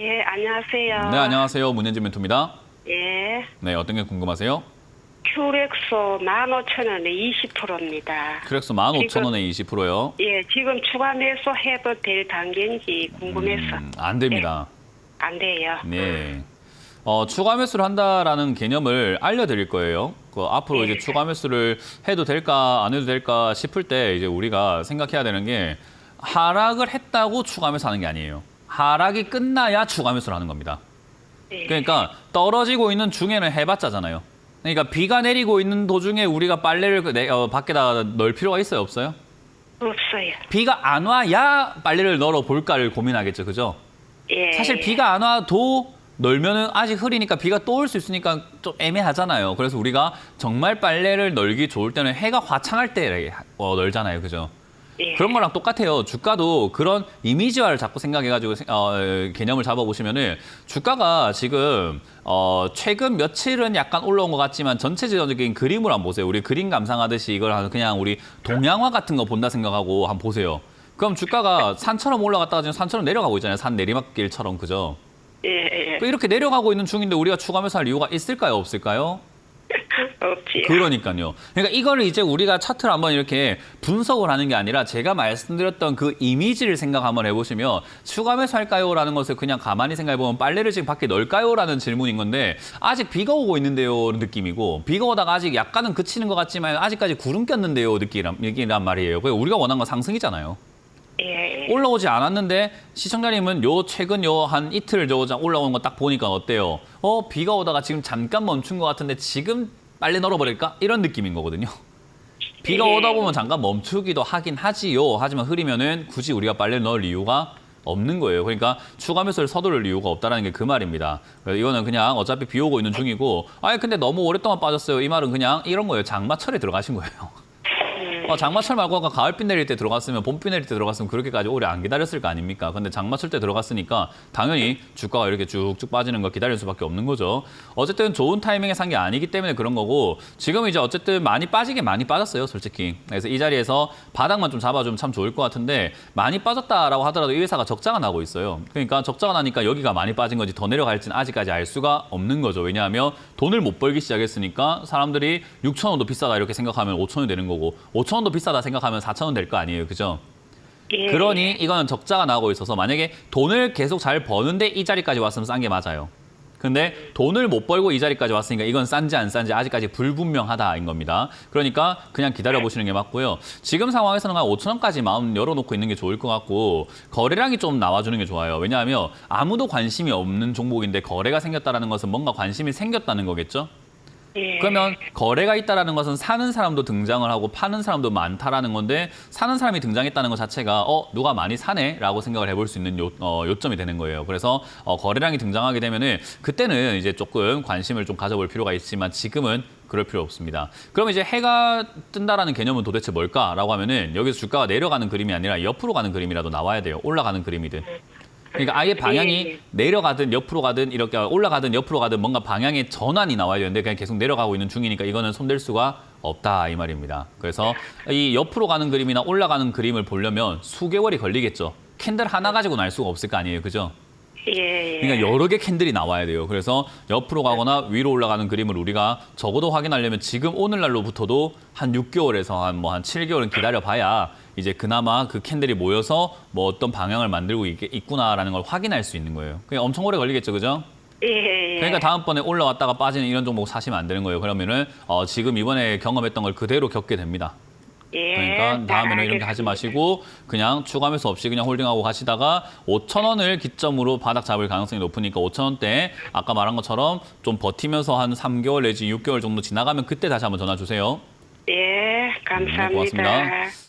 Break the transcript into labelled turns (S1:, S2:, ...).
S1: 예, 안녕하세요.
S2: 네, 안녕하세요. 문현진 멘토입니다.
S1: 예,
S2: 네, 어떤 게 궁금하세요?
S1: 큐렉소 15,000원에 20%입니다.
S2: 크렉스 15,000원에 20%요.
S1: 예, 지금 추가 매수 해도 될 단계인지 궁금해서
S2: 음, 안 됩니다.
S1: 안 돼요.
S2: 네. 어, 추가 매수를 한다라는 개념을 알려드릴 거예요. 그 앞으로 이제 추가 매수를 해도 될까 안 해도 될까 싶을 때 이제 우리가 생각해야 되는 게 하락을 했다고 추가 매수하는 게 아니에요. 하락이 끝나야 추가 매수를 하는 겁니다.
S1: 예,
S2: 그러니까 떨어지고 있는 중에는 해봤자잖아요. 그러니까 비가 내리고 있는 도중에 우리가 빨래를 그 내- 어, 밖에다 넣을 필요가 있어요, 없어요?
S1: 없어요.
S2: 비가 안 와야 빨래를 널어 볼까를 고민하겠죠, 그죠?
S1: 예,
S2: 사실 비가 안 와도 널면은 아직 흐리니까 비가 또 올 수 있으니까 좀 애매하잖아요. 그래서 우리가 정말 빨래를 널기 좋을 때는 해가 화창할 때 어, 널잖아요, 그죠?
S1: 예,
S2: 그런 거랑 똑같아요. 주가도 그런 이미지화를 자꾸 생각해가지고 생- 어, 개념을 잡아보시면은 주가가 지금 어, 최근 며칠은 약간 올라온 것 같지만 전체적인 그림을 한번 보세요. 우리 그림 감상하듯이 이걸 한- 그냥 우리 동양화 같은 거 본다 생각하고 한번 보세요. 그럼 주가가 산처럼 올라갔다가 지금 산처럼 내려가고 있잖아요. 산 내리막길처럼 그죠?
S1: 예, 예,
S2: 이렇게 내려가고 있는 중인데 우리가 추가매수 할 이유가 있을까요? 없을까요?
S1: 없지요.
S2: 그러니까요. 그러니까 이거를 이제 우리가 차트를 한번 이렇게 분석을 하는 게 아니라 제가 말씀드렸던 그 이미지를 생각 한번 해보시면 추가 매수할까요? 라는 것을 그냥 가만히 생각해보면 빨래를 지금 밖에 넣을까요? 라는 질문인 건데 아직 비가 오고 있는데요 느낌이고 비가 오다가 아직 약간은 그치는 것 같지만 아직까지 구름 꼈는데요 얘기란 말이에요. 그게 우리가 원하는 건 상승이잖아요.
S1: 예,
S2: 올라오지 않았는데 시청자님은 요 최근 요 한 이틀 저 올라오는 거딱 보니까 어때요? 어 비가 오다가 지금 잠깐 멈춘 것 같은데 지금 빨리 널어버릴까? 이런 느낌인 거거든요. 비가
S1: 예.
S2: 오다 보면 잠깐 멈추기도 하긴 하지요. 하지만 흐리면은 굳이 우리가 빨래 넣을 이유가 없는 거예요. 그러니까 추가 매수를 서두를 이유가 없다라는 게 그 말입니다. 이거는 그냥 어차피 비 오고 있는 중이고, 아니 근데 너무 오랫동안 빠졌어요. 이 말은 그냥 이런 거예요. 장마철에 들어가신 거예요. 어, 장마철 말고 아까 가을비 내릴 때 들어갔으면 봄비 내릴 때 들어갔으면 그렇게까지 오래 안 기다렸을 거 아닙니까? 근데 장마철 때 들어갔으니까 당연히 주가가 이렇게 쭉쭉 빠지는 거 기다릴 수밖에 없는 거죠. 어쨌든 좋은 타이밍에 산 게 아니기 때문에 그런 거고 지금 이제 어쨌든 많이 빠지게 많이 빠졌어요, 솔직히. 그래서 이 자리에서 바닥만 좀 잡아주면 참 좋을 것 같은데 많이 빠졌다라고 하더라도 이 회사가 적자가 나고 있어요. 그러니까 적자가 나니까 여기가 많이 빠진 건지 더 내려갈지는 아직까지 알 수가 없는 거죠. 왜냐하면 돈을 못 벌기 시작했으니까 사람들이 6천 원도 비싸다 이렇게 생각하면 5천 원이 되는 거고 5천 원도 비싸다 생각하면 4천 원 될 거 아니에요, 그죠?
S1: 예,
S2: 그러니 이거는 적자가 나고 있어서 만약에 돈을 계속 잘 버는데 이 자리까지 왔으면 싼 게 맞아요. 근데 돈을 못 벌고 이 자리까지 왔으니까 이건 싼지 안 싼지 아직까지 불분명하다인 겁니다. 그러니까 그냥 기다려 보시는 게 맞고요. 지금 상황에서는 한 5천 원까지 마음 열어놓고 있는 게 좋을 것 같고 거래량이 좀 나와주는 게 좋아요. 왜냐하면 아무도 관심이 없는 종목인데 거래가 생겼다라는 것은 뭔가 관심이 생겼다는 거겠죠.
S1: 예,
S2: 그러면 거래가 있다라는 것은 사는 사람도 등장을 하고 파는 사람도 많다라는 건데 사는 사람이 등장했다는 것 자체가 어 누가 많이 사네라고 생각을 해볼 수 있는 요, 어, 요점이 되는 거예요. 그래서 어, 거래량이 등장하게 되면은 그때는 이제 조금 관심을 좀 가져볼 필요가 있지만 지금은 그럴 필요 없습니다. 그럼 이제 해가 뜬다라는 개념은 도대체 뭘까라고 하면은 여기서 주가가 내려가는 그림이 아니라 옆으로 가는 그림이라도 나와야 돼요. 올라가는 그림이든. 그러니까 아예 방향이
S1: 예, 예.
S2: 내려가든 옆으로 가든 이렇게 올라가든 옆으로 가든 뭔가 방향의 전환이 나와야 되는데 그냥 계속 내려가고 있는 중이니까 이거는 손댈 수가 없다 이 말입니다. 그래서 이 옆으로 가는 그림이나 올라가는 그림을 보려면 수개월이 걸리겠죠. 캔들 하나 가지고 날 수가 없을 거 아니에요, 그죠?
S1: 예, 예.
S2: 그러니까 여러 개 캔들이 나와야 돼요. 그래서 옆으로 가거나 위로 올라가는 그림을 우리가 적어도 확인하려면 지금 오늘날로부터도 한 6개월에서 한 뭐한 7개월은 기다려 봐야 이제 그나마 그 캔들이 모여서 뭐 어떤 방향을 만들고 있, 있구나라는 걸 확인할 수 있는 거예요. 그게 엄청 오래 걸리겠죠, 그죠?
S1: 예, 예.
S2: 그러니까 다음번에 올라왔다가 빠지는 이런 종목 사시면 안 되는 거예요. 그러면은 어, 지금 이번에 경험했던 걸 그대로 겪게 됩니다.
S1: 예,
S2: 그러니까 다음에는 이렇게 하지. 마시고 그냥 추가 매수 없이 그냥 홀딩하고 가시다가 5천 원을 기점으로 바닥 잡을 가능성이 높으니까 5천 원대 아까 말한 것처럼 좀 버티면서 한 3개월 내지 6개월 정도 지나가면 그때 다시 한번 전화 주세요.
S1: 예, 감사합니다.
S2: 네, 고맙습니다.